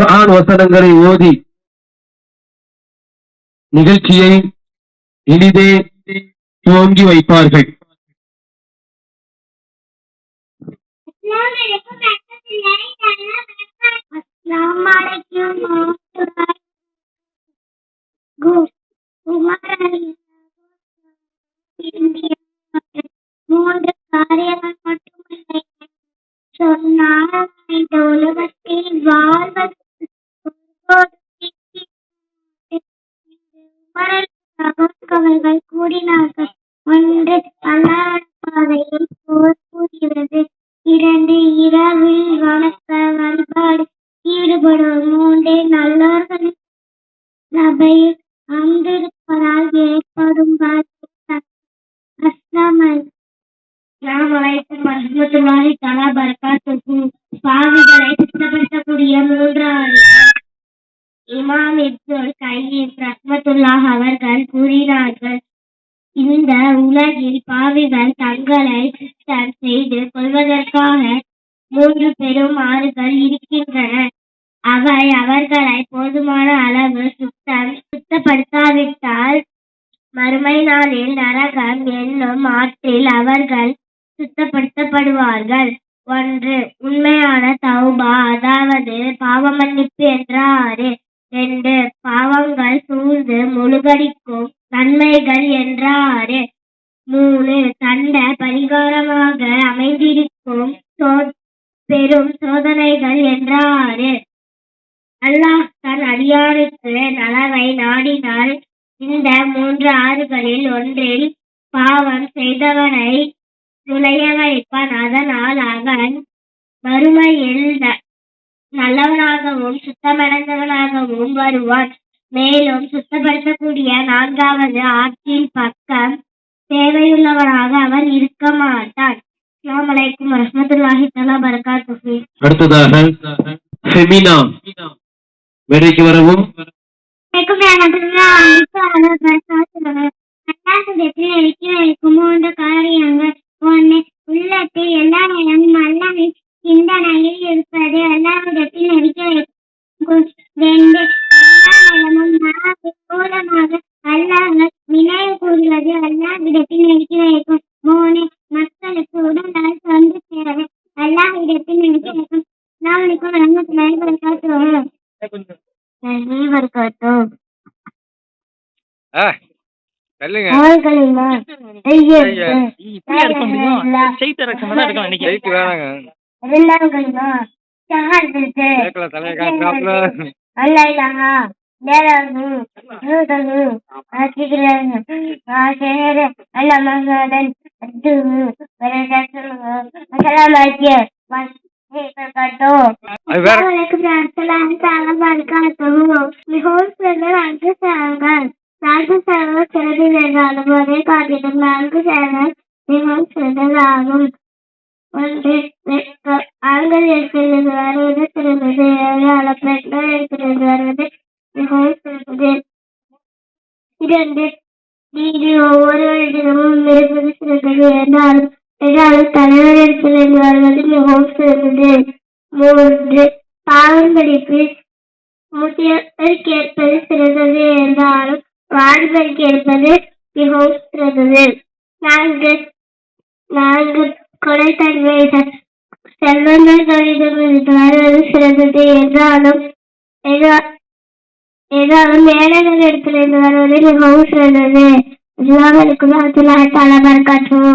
குரான் வசனங்களை ஓதி நிகழ்ச்சியை இனிதே துவங்கி வைப்பார்கள். அஸ்லாம் மூன்று பாவிகள் தங்களை சுத்தம் செய்து கொள்வதற்காக மூன்று பெரும் ஆறுகள் இருக்கின்றன. அவை அவர்களை போதுமான அளவு சுத்தம் சுத்தப்படுத்தாவிட்டால் மறுமை நாளில் நரகம் என்னும் ஆற்றில் அவர்கள் சுத்தப்படுத்தப்படுவார்கள். ஒன்று உண்மையான தௌபா அதாவது பாவ மன்னிப்பு என்றாறு ரெண்டு பாவங்கள் சூழ்ந்து முழுகடிக்கும் நன்மைகள் என்றாறு மூணு தண்ட பரிகாரமாக அமைந்திருக்கும் பெரும் சோதனைகள் என்றாறு அல்லாஹ் தன் அடியானுக்கு நலவை நாடினால் இந்த மூன்று ஆறுகளில் ஒன்றில் பாவம் செய்தவனை நுழைய வைப்பான் அதனால் அவன் வறுமையில் நல்லவனாகவும் சுத்தமடைந்தவனாகவும் வருவான். மேலும் சுத்தப்படுத்தக்கூடிய நான்காவது ஆற்றின் பக்கம் தேவையுள்ளவனாக அவன் இருக்க மாட்டான் அஸ்ஸலாமு அலைக்கும் வரஹ்மத்துல்லாஹி தஆலா பரகாத்துஹு. அடுத்ததாக ஃபெமினா மேடைக்கு வரவும். மூன்று காரியங்கள் ஒன்று உள்ளத்தில் எல்லா நேரமும் சிந்தனையில் இருப்பது. அல்லாவிடத்தில் நடிக்க வைக்கும் ரெண்டு இப்படியா இருக்க முடியும்? செய்தி இறக்கம் தான் இருக்கும் அன்னைக்கு ஜெயிக்கு வேணாங்க. இரண்டாம் கலிமா ஷஹாதத்து கேட்கல தலையை காட்டுறாப்புல அல்லாஹ் நேராகு நூதகு ஆசிக்கிறேன் ஆசிரியர் அல்ல அது நான்கு சேனல்கள் நான்கு சேனல் சிறந்தது என்றாலும் அதே காட்டிலும் நான்கு சேனல் மிகவும் சிறந்ததாகும் ஒன்று வெட்கம். ஆண்கள் இருக்கிறது வருவது சிறந்தது ஏழு பெண்கள் இருக்கிறது வருவது மிகவும் சிறந்தது இரண்டு நீதி ஒவ்வொருவரிடமும் இருப்பது சிறந்தது என்றாலும் என்றாலும் தலைவர் இருக்கிறது வருவது மிகவும் சிறந்தது மூன்று பாவம் படிப்பு முதியவர் கேட்பது சிறந்தது என்றாலும் வாழ்வர் கேட்பது மிகவும் சிறந்தது. நான்கு நான்கு கொலைத்தன்மைகள் செல்வந்தர்களிடமிருந்து வருவது சிறந்தது. என்றாலும் ஏதாலும் ஏழைகள் இடத்திலிருந்து வருவது மிகவும் சிறந்தது. இஸ்லாமலுக்கும் அத்துலாஹ் தஆலா பரகாத்துஹு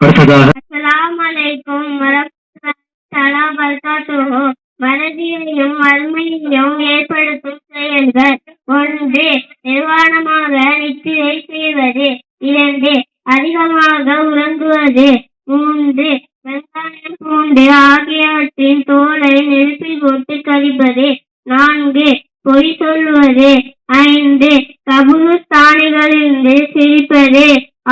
அடுத்ததாக அஸ்ஸலாமு அலைக்கும் வரஹ்மத்துல்லாஹி தஆலா பரகாத்துஹு மறதியையும் வறுமையையும் ஏற்படுத்தும் செயல்கள் ஒன்று நிர்வாணமாக நித்திரை செய்வது. இரண்டு அதிகமாக உறங்குவது. மூன்று வெங்காயம் பூண்டு ஆகியவற்றின் தோலை நெருப்பில் போட்டு கழிப்பது நான்கு பொய் சொல்வது ஐந்து கபுருஸ்தானிகளிலிருந்து சிரிப்பது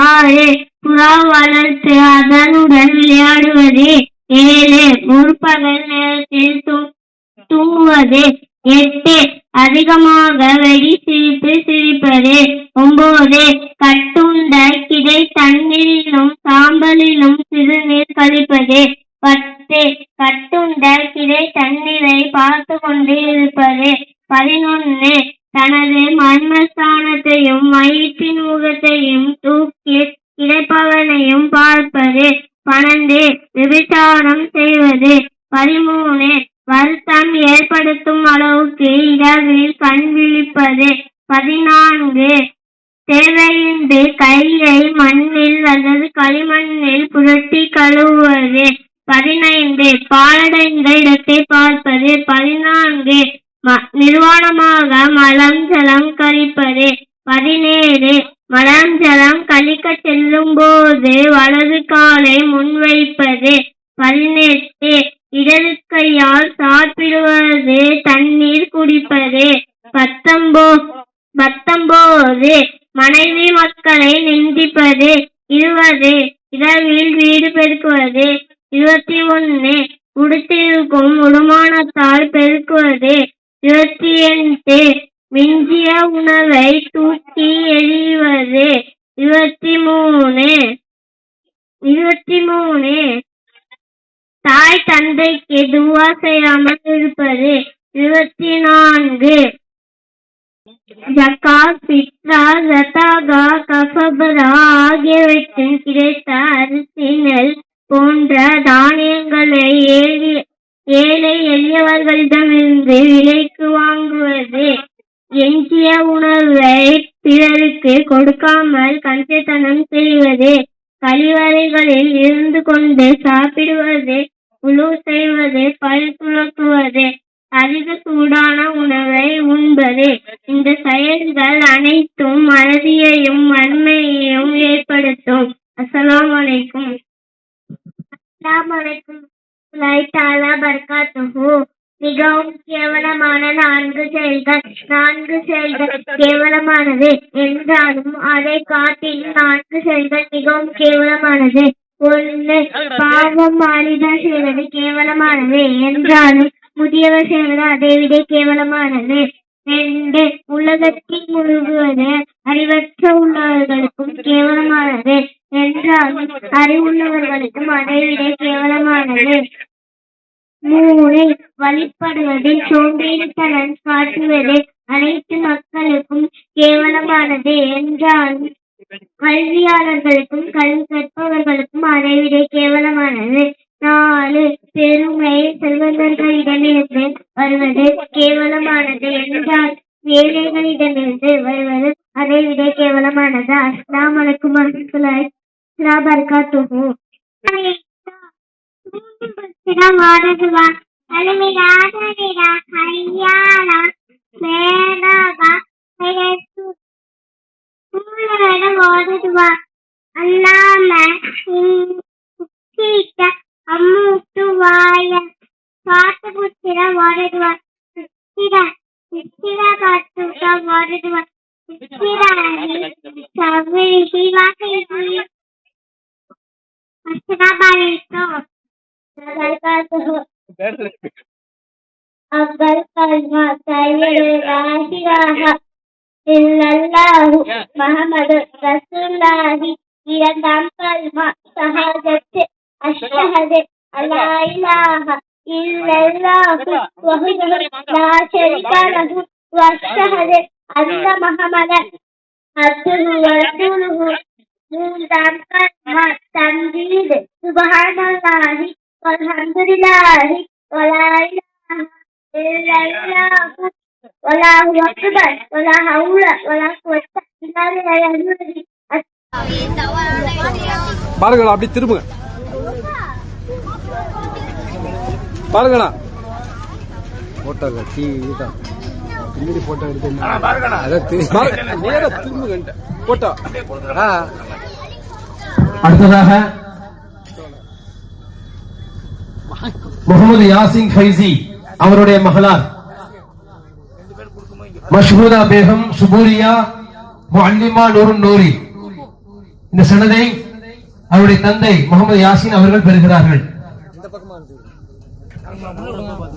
ஆறு புறா வளர்த்து அதனுடன் விளையாடுவது ஏழு முற்பகல் நேரத்தில் தூ- தூங்குவது எட்டு அதிகமாக வெடி சிரிப்பு சிரிப்பது ஒன்பது வருத்தம் ஏற்படுத்தும் அளவுக்கு இரவில் கண் விழிப்பது பதினான்கு. தேவையின்றி கையை மண்ணில் அல்லது களிமண்ணில் புரட்டி கழுவுவது பதினைந்து. பாலடைந்த இடத்தை பார்ப்பது பதினான்கு. ம- நிர்வாணமாக மலம் ஜலம் கழிப்பது பதினேழு. மலம் ஜலம் கழிக்க செல்லும் போது வலது காலை முன்வைப்பது பதினெட்டு. இடது கையால் சாப்பிடுவது தண்ணீர் குடிப்பது பத்தொன்போ பத்தொன்பது மனைவி மக்களை நிந்திப்பது இருபது இரவில் வீடு பெருக்குவது இருபத்தி ஒன்னு உடுத்திருக்கும் உடுமானத்தால் பெருக்குவது இருபத்தி எட்டு மிஞ்சிய உணவை தூக்கி எறிவது இருபத்தி மூணு இருபத்தி மூணு தாய் தந்தைக்கு துவா செய்யாமல் இருப்பது? இருபத்தி நான்கு ஜக்கா பித்ரா ஜதாகா கஃபபரா ஆகியவற்றின் கிடைத்த அரிசி நெல் போன்ற தானியங்களை ஏழி ஏழை எளியவர்களிடமிருந்து விலைக்கு வாங்குவது. எஞ்சிய உணவை பிறருக்கு கொடுக்காமல் கஞ்சத்தனம் செய்வது. கழிவறைகளில் இருந்து கொண்டு சாப்பிடுவது உணவு செய்வது பல் துலக்குவது அதிக சூடான உணவை உண்பது. இந்த செயல்கள் அனைத்தும் மறதியையும் வன்மையையும் ஏற்படுத்தும். அஸ்ஸலாமு அலைக்கும். அஸ்ஸலாமு அலைக்கும். பர்காத்துஹு. மிகவும் கேவலமான நான்கு செயல்கள். நான்கு செயல்கள் கேவலமானது என்றாலும் அதை காட்டிலும் நான்கு செயல்கள் மிகவும் கேவலமானது. ஒன்று பாவம் வாலிபர் செய்வது கேவலமானது என்றாலும் முதியவர் செய்வது அதைவிட கேவலமானது. ரெண்டு உலகத்தில் முழுகுவது அறிவற்ற உள்ளவர்களுக்கும் கேவலமானது என்றாலும் அறிவுள்ளவர்களுக்கும் அதைவிட கேவலமானது. மூளை வழிபடுவதில் சோம்பேறித்தனம் காட்டுவது அனைத்து மக்களுக்கும் கேவலமானது என்றாலும் கல்வியாளர்களுக்கும் கல்வி கற்பவர்களுக்கும் அதைவிட கேவலமானது. நாலு பெருமை செல்வந்தர்களிடமிருந்து வருவது கேவலமானது என்றால் ஏழைகளிடமிருந்து வருவது அதைவிட கேவலமானது. அஸ்லாம் வலைக்கும் வரமத்துல்லாஹி வ பரகாத்துஹு வாடகுவா அலுமிலாதனிடா ஹையாலா மேடாபா ஓடுதுவா அல்லாம சீட்ட அம்மூட்டு வாய பாட்டு புத்திர ஓடுதுவா சித்திர சித்திர ஓடுதுவா சவிரி அவ்வல் கல்மா சையது ராஹிராஹ இல்லல்லாஹு இரண்டாம் கல்மா அஷ்ஹது அல்லா இலாஹ இல்லல்லாஹு லா ஷரீக லஹு வஷ்ஹது அன்ன அப்துஹு மூன்றாம் கல்மா வல்ஹம்துலில்லாஹி வலா இலாஹ இல்லல்லாஹு வல்லாஹு அக்பர் வலா ஹவுல வலா குவத்த இல்லா பில்லாஹி பாருங்கண்ணா அப்படி திரும்புங்க பாருங்கண்ணா போட்டோங்க டிவி தான் பின்னாடி போட்டோ. எடுத்து போட்டோ அடுத்ததாக முகமது யாசின் ஃபைசி அவருடைய மகளார். மஷ்ஹூதா பேகம் சுபூரியா முஅல்லிமா நூருன் நூரி. இந்த சனதை அவருடைய தந்தை முகமது யாசின் அவர்கள் பெறுகிறார்கள். இந்த பக்கமா அனுப்பிச்சு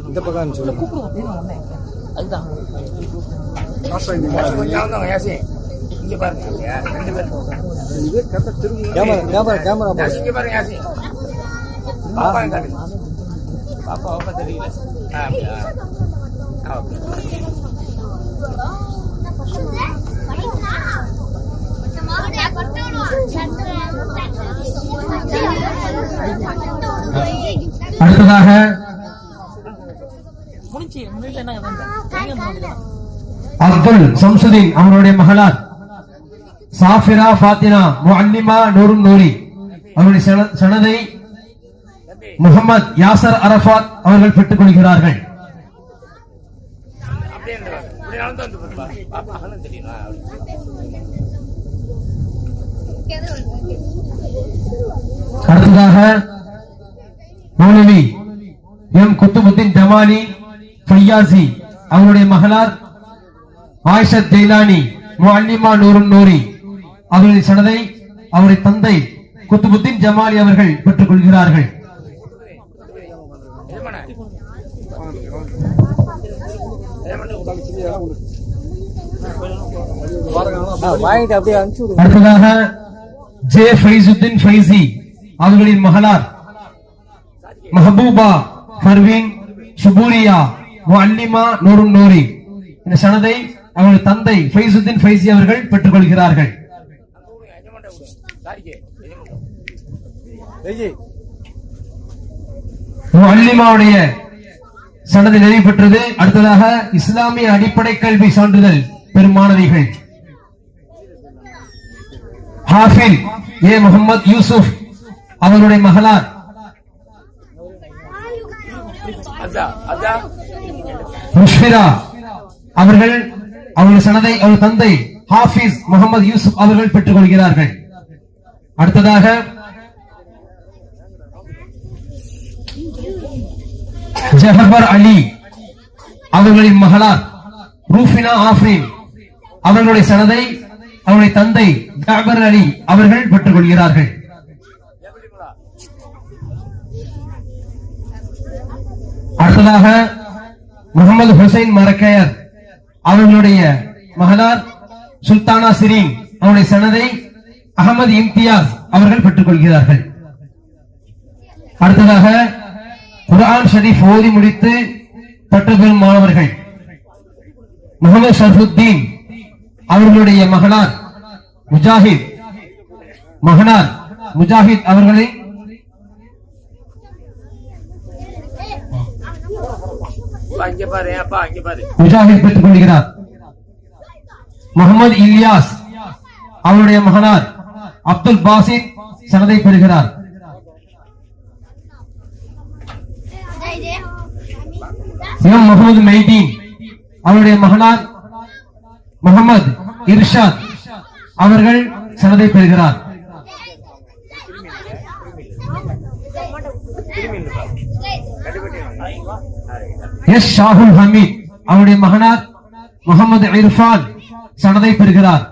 இந்த பக்கம் அனுப்பிச்சு கேமரா கேமரா கேமரா பாருங்க அப்பா அப்பா தெரியல. ஆ அப்படியா ஆ. ஓகே அடுத்ததாக? அப்துல் சம்சுதீன் அவருடைய மகளார். சாஃபிரா ஃபாத்தினா முஅல்லிமா நூரும் நூரி அவருடைய சன- சனதை முகமது யாசர் அரஃபாத் அவர்கள் பெற்றுக் கொள்கிறார்கள். அடுத்ததாக மௌலவி எம் குத்துபுத்தின் ஜமானி ஃபையாசி அவருடைய மகளார் ஆயிஷத் ஜெய்லானி முஅல்லிமா நூரும் நூரி அவர்களின் சனதை அவருடைய தந்தை குத்துபுத்தின் ஜமாலி அவர்கள் பெற்றுக் கொள்கிறார்கள். வாங்கிட்டு அப்படியே அனுப்பிச்சு அடுத்ததாக ஜே ஃபைசுத்தீன் ஃபைசி அவர்களின் மகளார் மஹபூபா பர்வீன் சுபூரியா அல்லிமா நூருன் நூரி இந்த சனதை அவர்கள் தந்தை ஃபைசுத்தீன் ஃபைசி அவர்கள் பெற்றுக் கொள்கிறார்கள் சனது நிறைவு பெற்றது. அடுத்ததாக இஸ்லாமிய அடிப்படை கல்வி சான்றிதழ் மாணவிகள் ஹாஃபில் ஏ முகமது யூசுப் அவருடைய மகளார். முஷ்பிரா அவர்கள் அவருடைய சனதை அவர் தந்தை ஹாஃபிஸ் முகமது யூசுப் அவர்கள் பெற்றுக் கொள்கிறார்கள். அடுத்ததாக ஜஹபர் அலி அவர்களின் மகளார் ரூஃபினா ஆஃப்ரீன் அவர்களுடைய சனதை அவருடைய தந்தை ஜாபர் அலி அவர்கள் பெற்றுக் கொள்கிறார்கள் அடுத்ததாக முகமது ஹுசைன் மரக்கையர் அவர்களுடைய மகளார் சுல்தானா சிரீன் அவருடைய சனதை அகமது இம்தியாஸ் அவர்கள் பெற்றுக் கொள்கிறார்கள் அடுத்ததாக குர்ஆன் ஷரீஃப் ஓதி முடித்து பற்று பெறும் மாணவர்கள். முகமது ஷர்ஃபுத்தீன் அவர்களுடைய மகனார் முஜாஹித். மகனார் முஜாஹித் அவர்களை முஜாஹித் பெற்றுக் கொள்கிறார். முகமது இலியாஸ் அவருடைய மகனார் அப்துல் பாசித் சனதை பெறுகிறார். இமாம் முகமது மெய்தீன் அவருடைய மகனார் முகமது இர்ஷாத் அவர்கள் சனதை பெறுகிறார். எஸ் ஷாகுல் ஹமீத் அவருடைய மகனார் முகமது இர்ஃபான் சனதை பெறுகிறார்.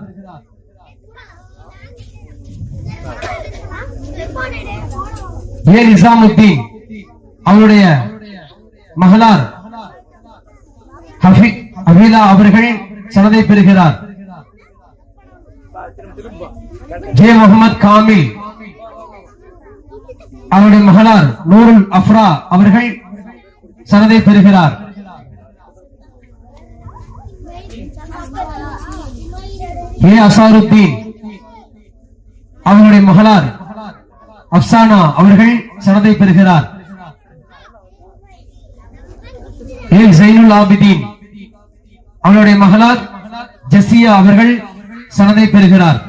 ஏ நிசாமுத்தீன் அவருடைய மகளார். அபிலா அவர்கள் சனதை பெறுகிறார். ஜே முகமது காமில். அவருடைய மகளார் நூருல் அஃப்ரா அவர்கள் சனதை பெறுகிறார். ஏ அசாருத்தீன். அவருடைய மகளார் அப்சானா அவர்கள் சனதை பெறுகிறார். ஏ ஜைனுல் ஆபிதீன். அவருடைய மகளார் ஜசியா அவர்கள் சனதை பெறுகிறார்.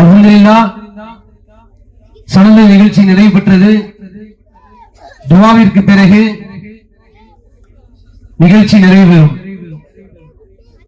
அல்ஹம்துலில்லாஹ் சனதை நிகழ்ச்சி நிறைவு பெற்றது. துவாவிற்கு பிறகு நிகழ்ச்சி நிறைவு பெறும்.